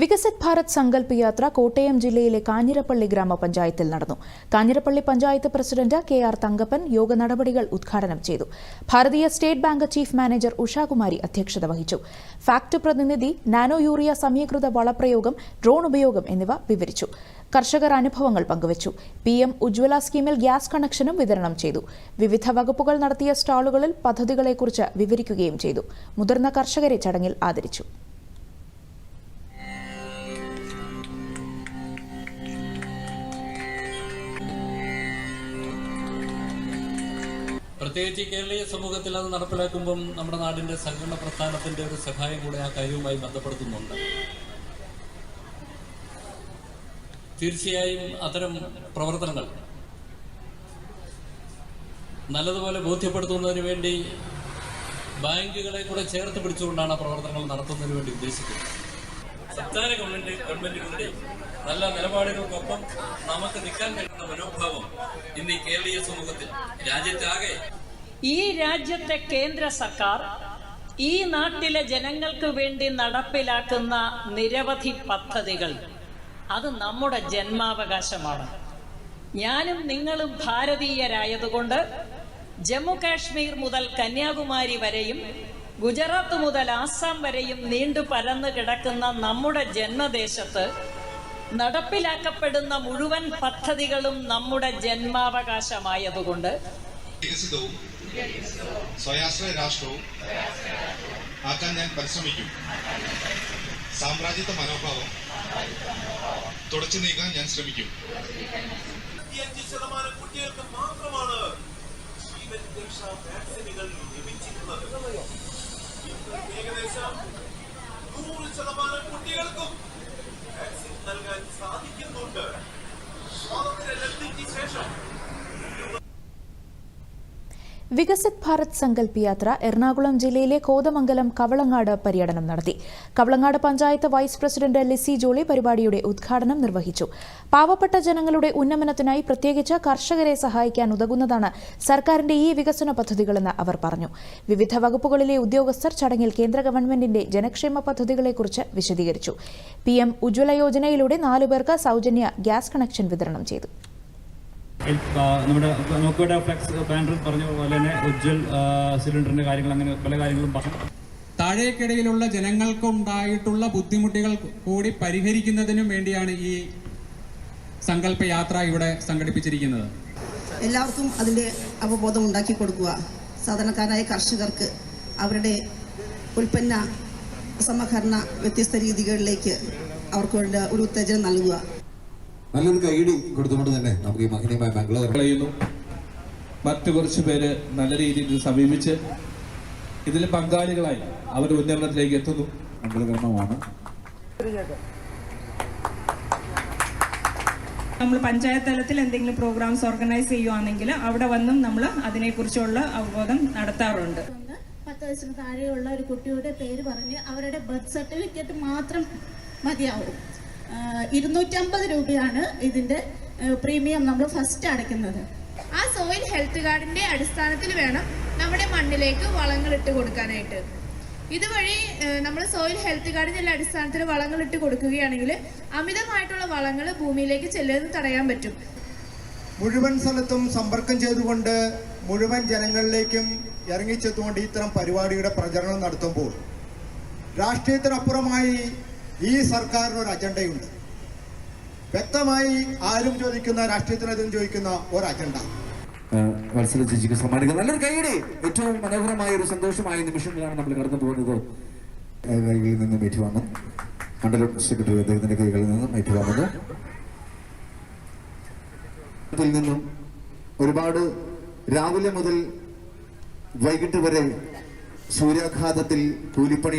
വികസിത് ഭാരത് സങ്കല്പ് യാത്ര കോട്ടയം ജില്ലയിലെ കാഞ്ഞിരപ്പള്ളി ഗ്രാമപഞ്ചായത്തിൽ നടന്നു. Kanjirappally panchayat president K R Thankappan yoga നടപടികൾ ഉദ്ഘാടനം ചെയ്തു. Bharatiya state bank chief manager Ushakumari അധ്യക്ഷത വഹിച്ചു. ഫാക്ട് പ്രതിനിധി നാനോ യൂറിയ സമീകൃത വളപ്രയോഗം ഡ്രോൺ ഉപയോഗം എന്നിവ വിവരിച്ചു. കർഷകർ അനുഭവങ്ങൾ പങ്കുവച്ചു. പി എം ഉജ്ജ്വല സ്കീമിൽ ഗ്യാസ് കണക്ഷനും വിതരണം ചെയ്തു. വിവിധ വകുപ്പുകൾ നടത്തിയ സ്റ്റാളുകളിൽ പദ്ധതികളെക്കുറിച്ച് വിവരിക്കുകയും ചെയ്തു. മുതിർന്ന കർഷകരെ ചടങ്ങിൽ ആദരിച്ചു. പ്രത്യേകിച്ച് കേരളീയ സമൂഹത്തിൽ അത് നടപ്പിലാക്കുമ്പം നമ്മുടെ നാടിന്റെ സംഘടന പ്രസ്ഥാനത്തിന്റെ ഒരു സഹായം കൂടെ ആ കാര്യവുമായി ബന്ധപ്പെടുത്തുന്നുണ്ട്. തീർച്ചയായും അത്തരം പ്രവർത്തനങ്ങൾ നല്ലതുപോലെ ബോധ്യപ്പെടുത്തുന്നതിന് വേണ്ടി ബാങ്കുകളെ കൂടെ ചേർത്ത് പിടിച്ചുകൊണ്ടാണ് പ്രവർത്തനങ്ങൾ നടത്തുന്നതിന് വേണ്ടി ഉദ്ദേശിക്കുന്നത്. സംസ്ഥാന ഗവൺമെന്റ് ഗവൺമെന്റുകളുടെ നല്ല നിലപാടുകൾക്കൊപ്പം നമുക്ക് നിൽക്കാൻ കഴിയുന്ന മനോഭാവം ഇന്ന് ഈ കേരളീയ സമൂഹത്തിൽ രാജ്യത്താകെ ഈ രാജ്യത്തെ കേന്ദ്ര സർക്കാർ ഈ നാട്ടിലെ ജനങ്ങൾക്ക് വേണ്ടി നടപ്പിലാക്കുന്ന നിരവധി പദ്ധതികൾ. അത് നമ്മുടെ ജന്മാവകാശമാണ്. ഞാനും നിങ്ങളും ഭാരതീയരായതുകൊണ്ട് ജമ്മു കാശ്മീർ മുതൽ കന്യാകുമാരി വരെയും ഗുജറാത്ത് മുതൽ ആസാം വരെയും നീണ്ടു പരന്നു കിടക്കുന്ന നമ്മുടെ ജന്മദേശത്ത് നടപ്പിലാക്കപ്പെടുന്ന മുഴുവൻ പദ്ധതികളും നമ്മുടെ ജന്മാവകാശമായതുകൊണ്ട് സ്വയാശ്രയ രാഷ്ട്രവും ആക്കാൻ ഞാൻ പരിശ്രമിക്കും. സാമ്രാജ്യത്വ മനോഭാവം തുടച്ചു നീക്കാൻ ഞാൻ ശ്രമിക്കും. ശതമാനം കുട്ടികൾക്ക് മാത്രമാണ് കുട്ടികൾക്കും വാക്സിൻ നൽകാൻ സാധിക്കുന്നുണ്ട്. ശേഷം വികസിത് ഭാരത് സങ്കല്പ് യാത്ര എറണാകുളം ജില്ലയിലെ കോതമംഗലം കവളങ്ങാട് പര്യടനം നടത്തി. കവളങ്ങാട് പഞ്ചായത്ത് വൈസ് പ്രസിഡന്റ് ലിസി ജോളി പരിപാടിയുടെ ഉദ്ഘാടനം നിർവഹിച്ചു. പാവപ്പെട്ട ജനങ്ങളുടെ ഉന്നമനത്തിനായി പ്രത്യേകിച്ച് കർഷകരെ സഹായിക്കാൻ ഉതകുന്നതാണ് സർക്കാരിന്റെ ഈ വികസന പദ്ധതികളെന്ന് അവർ പറഞ്ഞു. വിവിധ വകുപ്പുകളിലെ ഉദ്യോഗസ്ഥർ ചടങ്ങിൽ കേന്ദ്ര ഗവൺമെന്റിന്റെ ജനക്ഷേമ പദ്ധതികളെക്കുറിച്ച് വിശദീകരിച്ചു. പി എം ഉജ്ജ്വല യോജനയിലൂടെ നാലുപേർക്ക് സൗജന്യ ഗ്യാസ് കണക്ഷൻ വിതരണം ചെയ്തു. നമ്മുടെ നോക്കിയുടെ ഫ്ലെക്സ് ബാനറിൽ പറഞ്ഞ പോലെ തന്നെ ഉജ്ജ്വൽ സിലിണ്ടറിന്റെ കാര്യങ്ങൾ അങ്ങനെ പല കാര്യങ്ങളും പറഞ്ഞു. താഴേക്കിടയിലുള്ള ജനങ്ങൾക്കുണ്ടായിട്ടുള്ള ബുദ്ധിമുട്ടുകൾ കൂടി പരിഹരിക്കുന്നതിനും വേണ്ടിയാണ് ഈ സങ്കല്പ യാത്ര ഇവിടെ സംഘടിപ്പിച്ചിരിക്കുന്നത്. എല്ലാവർക്കും അതിന്റെ അവബോധം ഉണ്ടാക്കി കൊടുക്കുക. സാധാരണക്കാരായ കർഷകർക്ക് അവരുടെ ഉൽപ്പന്ന സമഹരണ വ്യത്യസ്ത രീതികളിലേക്ക് അവർക്ക് വേണ്ട ഒരു ഉത്തേജനം നൽകുക. നല്ലൊരു കൈടി കൊടുത്തുകൊണ്ട് തന്നെ നമുക്ക് ഈ മഹനീയമായ മംഗളകരം കളയുന്നു. മറ്റു കുറച്ച് പേര് നല്ല രീതിയിൽ സമീപിച്ച് ഇതിൽ പങ്കാളികളായി അവർ ഉന്നമനത്തിലേക്ക് എത്തുന്നു. മംഗളകർമ്മമാണ്. നമ്മൾ പഞ്ചായത്ത് തലത്തിൽ എന്തെങ്കിലും പ്രോഗ്രാംസ് ഓർഗനൈസ് ചെയ്യുവാണെങ്കിൽ അവിടെ വന്നും നമ്മൾ അതിനെക്കുറിച്ചുള്ള അവബോധം നടത്താറുണ്ട്. പത്ത് വയസ്സിന് താഴെയുള്ള ഒരു കുട്ടിയുടെ പേര് പറഞ്ഞ് അവരുടെ ബർത്ത് സർട്ടിഫിക്കറ്റ് മാത്രം മതിയാവും. ഇരുന്നൂറ്റമ്പത് രൂപയാണ് ഇതിന്റെ പ്രീമിയം നമ്മൾ ഫസ്റ്റ് അടയ്ക്കുന്നത്. ആ സോയിൽ ഹെൽത്ത് കാർഡിന്റെ അടിസ്ഥാനത്തിൽ വേണം നമ്മുടെ മണ്ണിലേക്ക് വളങ്ങൾ ഇട്ട് കൊടുക്കാനായിട്ട്. ഇതുവഴി നമ്മൾ സോയിൽ ഹെൽത്ത് കാർഡിന്റെ അടിസ്ഥാനത്തിൽ വളങ്ങൾ ഇട്ട് കൊടുക്കുകയാണെങ്കിൽ അമിതമായിട്ടുള്ള വളങ്ങൾ ഭൂമിയിലേക്ക് ചെല്ലുന്നത് തടയാൻ പറ്റും. മുഴുവൻ സ്ഥലത്തും സമ്പർക്കം ചെയ്തുകൊണ്ട് മുഴുവൻ ജനങ്ങളിലേക്കും ഇറങ്ങിച്ചെത്തുകൊണ്ട് ഇത്തരം പരിപാടിയുടെ പ്രചരണം നടത്തുമ്പോൾ രാഷ്ട്രീയത്തിനപ്പുറമായി ഈ സർക്കാരിന് ഒരു അജണ്ടയുണ്ട്. വ്യക്തമായി ആരും ചോദിക്കുന്ന രാഷ്ട്രീയത്തിനെതിരും ചോദിക്കുന്ന ഒരു അജണ്ട. മത്സര ചേച്ചിക്ക് സമ്മാനിക്കുക നല്ലൊരു ഗൈഡ് ഏറ്റവും മനോഹരമായ ഒരു സന്തോഷമായ നിമിഷങ്ങളാണ് നമ്മൾ കടന്നു പോകുന്നത്. കൈകളിൽ നിന്നും ഏറ്റുവാങ്ങും മണ്ഡലം സെക്രട്ടറി അദ്ദേഹത്തിന്റെ കൈകളിൽ നിന്നും ഏറ്റുവാങ്ങുന്നു നിന്നും ഒരുപാട് രാവിലെ മുതൽ വൈകിട്ട് വരെ സൂര്യാഘാതത്തിൽ കൂലിപ്പണി